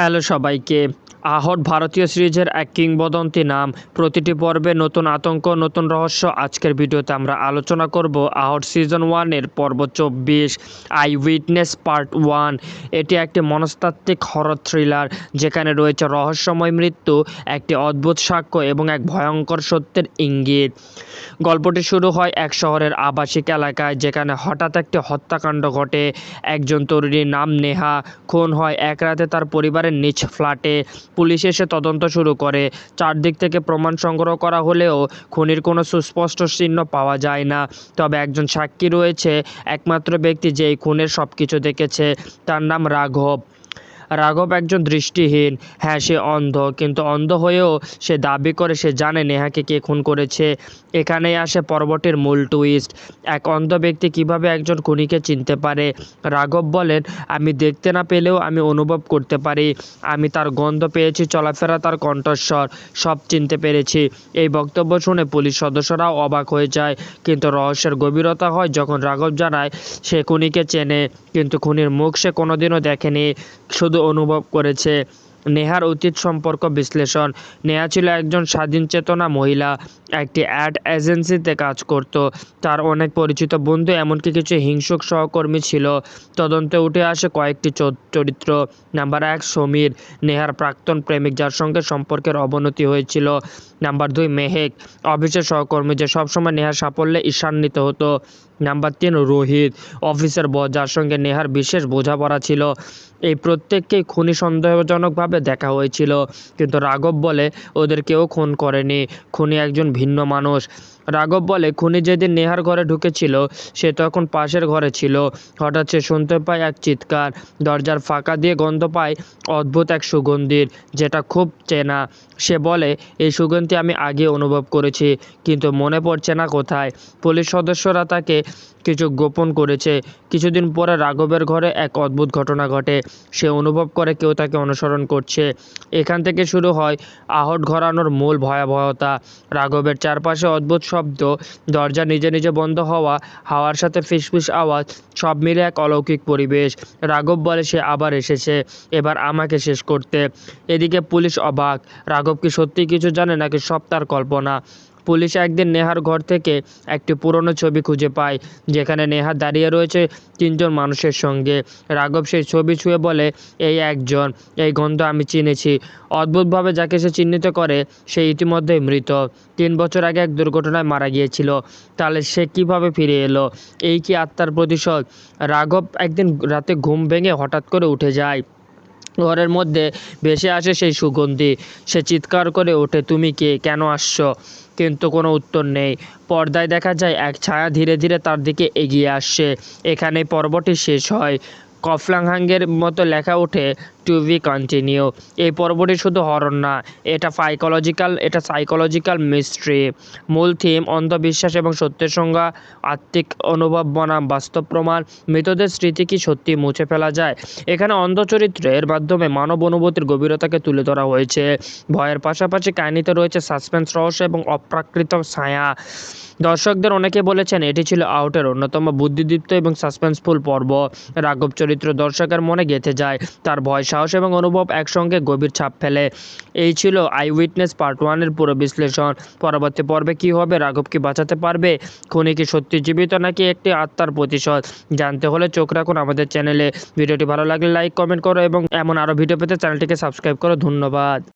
Hello সবাইকে। আহট ভারতীয় সিরিজের এক কিংবদন্তি নাম। প্রতিটি পর্বে নতুন আতঙ্ক, নতুন রহস্য আজকের ভিডিওতে আমরা আলোচনা করব আহট সিজন ওয়ানের পর্ব চব্বিশ, আই উইটনেস পার্ট ওয়ান। এটি একটি মনস্তাত্ত্বিক হরর থ্রিলার, যেখানে রয়েছে রহস্যময় মৃত্যু, একটি অদ্ভুত সাক্ষ্য এবং এক ভয়ঙ্কর সত্যের ইঙ্গিত। গল্পটি শুরু হয় এক শহরের আবাসিক এলাকায়, যেখানে হঠাৎ একটি হত্যাকাণ্ড ঘটে। একজন তরুণীর নাম নেহা। খুন হয় এক রাতে তার পরিবারের নিচ ফ্ল্যাটে পুলিশ এসে তদন্ত শুরু করে। চারদিক থেকে প্রমাণ সংগ্রহ করা হলেও খুনির কোনো সুস্পষ্ট চিহ্ন পাওয়া যায় না। তবে একজন সাক্ষী রয়েছে, একমাত্র ব্যক্তি যে এই খুনের সব কিছু দেখেছে। তার নাম রাঘব। রাঘব একজন দৃষ্টিহীন। হ্যাঁ সে অন্ধ, কিন্তু অন্ধ হয়েও সে দাবি করে, সে জানে নেহাকে কে খুন করেছে। এখানেই আসে পর্বটির মূল টুইস্ট এক অন্ধ ব্যক্তি কীভাবে একজন খুনিকে চিনতে পারে? রাঘব বলেন, আমি দেখতে না পেলেও আমি অনুভব করতে পারি। আমি তার গন্ধ পেয়েছি, চলাফেরা তার কণ্ঠস্বর, সব চিনতে পেরেছি। এই বক্তব্য শুনে পুলিশ সদস্যরাও অবাক হয়ে যায়। কিন্তু রহস্যের গভীরতা হয় যখন রাঘব জানায়, সে খুনিকে চেনে, কিন্তু খুনির মুখ সে কোনোদিনও দেখেনি। শুধু অনুভব করেছে। নেহার অতীত সম্পর্ক বিশ্লেষণ। নেহা ছিল একজন স্বাধীন চেতনা মহিলা, একটি অ্যাড এজেন্সিতে কাজ করত। তার অনেক পরিচিত বন্ধু, এমনকি কিছু হিংসুক সহকর্মী ছিল। তদন্তে উঠে আসে কয়েকটি চরিত্র। নাম্বার এক, সমীর। নেহার প্রাক্তন প্রেমিক, যার সঙ্গে সম্পর্কের অবনতি হয়েছিল। নাম্বার দুই, মেহেক। অফিসের সহকর্মী যে সবসময় নেহার সাফল্যে ঈর্ষান্বিত হতো। নাম্বার তিন রোহিত। অফিসের বস যার সঙ্গে নেহার বিশেষ বোঝাপড়া ছিল। এই প্রত্যেককেই খুনি সন্দেহজনকভাবে দেখা হয়েছিল। কিন্তু রাঘব বলে ওদের কেউ খুন করেনি। খুনি একজন ভিন্ন মানুষ। রাঘব বলে, খুনি যেদিন নেহার ঘরে ঢুকেছিল, সে তখন পাশের ঘরে ছিল। হঠাৎ সে শুনতে পায় এক চিৎকার। দরজার ফাঁকা দিয়ে গন্ধ পায় অদ্ভুত এক সুগন্ধির, যেটা খুব চেনা। সে বলে, এই সুগন্ধি আমি আগে অনুভব করেছি, কিন্তু মনে পড়ছে না কোথায়। পুলিশ সদস্যরা তাকে কিছু গোপন করেছে। কিছুদিন পরে রাঘবের ঘরে এক অদ্ভুত ঘটনা ঘটে। সে অনুভব করে কেউ তাকে অনুসরণ করছে। এখান থেকে শুরু হয় আহট ঘরানোর মূল ভয়াবহতা। রাঘবের চারপাশে অদ্ভুত শব্দ, দরজা নিজে নিজে বন্ধ হওয়া, হাওয়ার সাথে ফিসফিস আওয়াজ, সব মিলে এক অলৌকিক পরিবেশ। রাঘব বলে সে আবার এসেছে, এবার আমাকে শেষ করতে। এদিকে পুলিশ অবাক, রাঘব কি সত্যি কিছু জানে নাকি সব তার কল্পনা? পুলিশ একদিন নেহার ঘর থেকে একটি পুরনো ছবি খুঁজে পায়, যেখানে নেহা দাঁড়িয়ে রয়েছে তিনজন মানুষের সঙ্গে। রাঘব সেই ছবি ছুঁয়ে বলে, এই একজন, এই গন্ধ আমি চিনেছি। অদ্ভুতভাবে যাকে সে চিহ্নিত করে, সে ইতিমধ্যেই মৃত। তিন বছর আগে এক দুর্ঘটনায় মারা গিয়েছিল। তাহলে সে কীভাবে ফিরে এলো? এই কি আত্মার প্রতিশোধ? রাঘব একদিন রাতে ঘুম ভেঙে হঠাৎ করে উঠে যায়। ঘরের মধ্যে ভেসে আসে সেই সুগন্ধি। সে চিৎকার করে ওঠে, তুমি কে? কেন আসছো? কিন্তু কোনো উত্তর নেই। পর্দায় দেখা যায় এক ছায়া ধীরে ধীরে তার দিকে এগিয়ে আসছে। এখানে পর্বটি শেষ হয়। কফলাংহাঙ্গের মতো লেখা ওঠে টু বি কন্টিনিউ এই পর্বটি শুধু হরর না, এটা সাইকোলজিক্যাল এটা সাইকোলজিক্যাল মিস্ট্রি মূল থিম অন্ধবিশ্বাস এবং সত্যের সংজ্ঞা আত্মিক অনুভব বনাম, বাস্তব প্রমাণ, মৃতদের স্মৃতি কি সত্যি মুছে ফেলা যায়? এখানে অন্ধ চরিত্রের মাধ্যমে মানব অনুভূতির গভীরতাকে তুলে ধরা হয়েছে। ভয়ের পাশাপাশি কাহিনীতে রয়েছে সাসপেন্স রহস্য এবং অপ্রাকৃত ছায়া। দর্শকদের অনেকে বলেছেন এটি ছিল আউটের অন্যতম বুদ্ধিদীপ্ত এবং সাসপেন্সফুল পর্ব। রাঘব চরিত্র দর্শকের মনে গেঁথে যায়, তার ভয় সাহস এবং অনুভব একসঙ্গে গভীর ছাপ ফেলে। এই ছিল আই উইটনেস পার্ট ওয়ানের পুরো বিশ্লেষণ। পরবর্তী পর্বে কি হবে, রাঘব কি বাঁচাতে পারবে, খুনি কি সত্যি জীবিত নাকি একটি আত্মার প্রতিশোধ, জানতে হলে চোখ রাখুন আমাদের চ্যানেলে। ভিডিওটি ভালো লাগলে লাইক, কমেন্ট করো এবং এমন আরও ভিডিও পেতে চ্যানেলটিকে সাবস্ক্রাইব করো। ধন্যবাদ।